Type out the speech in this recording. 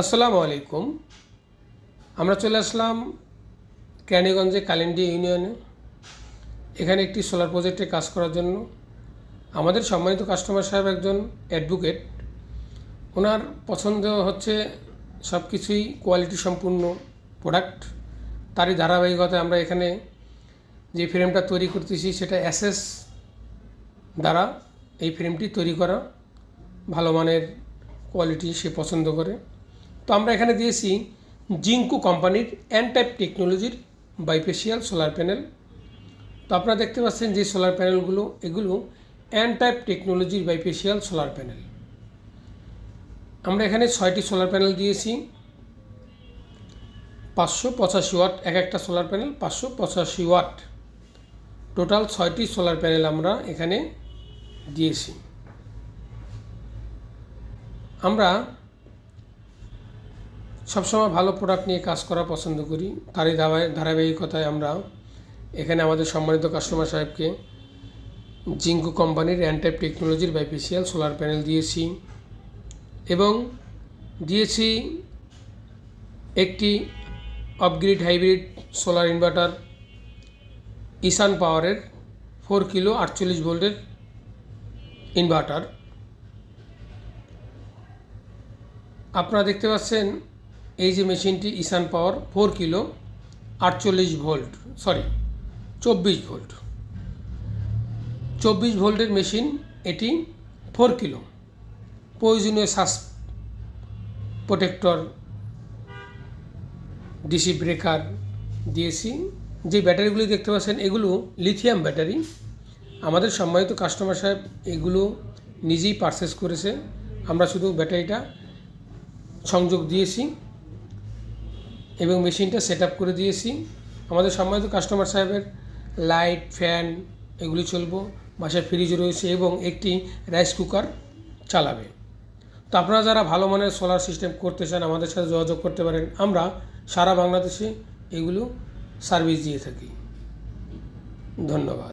আসসালামু আলাইকুম। আমরা চলে আসলাম ক্যানিগঞ্জে কালিন্ডি ইউনিয়নে। এখানে একটি সোলার প্রজেক্টে কাজ করার জন্য। আমাদের সম্মানিত কাস্টমার সাহেব একজন অ্যাডভোকেট ওনার পছন্দ হচ্ছে সব কিছুই কোয়ালিটি সম্পূর্ণ প্রোডাক্ট তারই ধারাবাহিকতায় আমরা এখানে যে ফ্রেমটা তৈরি করতেছি সেটা অ্যাসেস দ্বারা এই ফ্রেমটি তৈরি করা। ভালো মানের কোয়ালিটি সে পছন্দ করে। তো আমরা এখানে দিয়েছি জিঙ্কু কোম্পানির অ্যান্টাইপ টেকনোলজির বাইফেশিয়াল সোলার প্যানেল তো আপনারা দেখতে পাচ্ছেন যে সোলার প্যানেলগুলো এগুলো অ্যান্টাইপ টেকনোলজির বাইফেশিয়াল সোলার প্যানেল আমরা এখানে ছয়টি সোলার প্যানেল দিয়েছি। পাঁচশো পঁচাশি ওয়াট, এক একটা সোলার প্যানেল পাঁচশো পঁচাশি ওয়াট। টোটাল ছয়টি সোলার প্যানেল আমরা এখানে দিয়েছি। আমরা সবসময় ভালো প্রোডাক্ট নিয়ে কাজ করা পছন্দ করি। তারই ধারাবাহিক ধারাবাহিকতায় আমরা এখানে আমাদের সম্মানিত কাস্টমার সাহেবকে জিঙ্কু কোম্পানির অ্যান্টাইপ টেকনোলজির বাইপেশিয়াল সোলার প্যানেল দিয়েছি এবং দিয়েছি একটি আপগ্রিড হাইব্রিড সোলার ইনভার্টার ইসান পাওয়ারের ফোর কিলো আটচল্লিশ ভোল্টের ইনভার্টার আপনারা দেখতে পাচ্ছেন এই যে মেশিনটি ইসান পাওয়ার ফোর কিলো আটচল্লিশ ভোল্ট সরি চব্বিশ ভোল্ট চব্বিশ ভোল্টের মেশিন এটি ফোর কিলো প্রয়োজনীয় শ্বাস প্রোটেক্টর ডিসি ব্রেকার দিয়েছি। যে ব্যাটারিগুলি দেখতে পাচ্ছেন, এগুলো লিথিয়াম ব্যাটারি আমাদের সম্মানিত কাস্টমার সাহেব এগুলো নিজেই পারচেস করেছে। আমরা শুধু ব্যাটারিটা সংযোগ দিয়েছি। এবং মেশিনটা সেট করে দিয়েছি। আমাদের সম্মানিত কাস্টমার সাহেবের লাইট ফ্যান এগুলি চলবো, বাসায় ফ্রিজ রয়েছে এবং একটি রাইস কুকার চালাবে। তো আপনারা যারা ভালো মানের সোলার সিস্টেম করতে চান, আমাদের সাথে যোগাযোগ করতে পারেন। আমরা সারা বাংলাদেশে এগুলো সার্ভিস দিয়ে থাকি। ধন্যবাদ।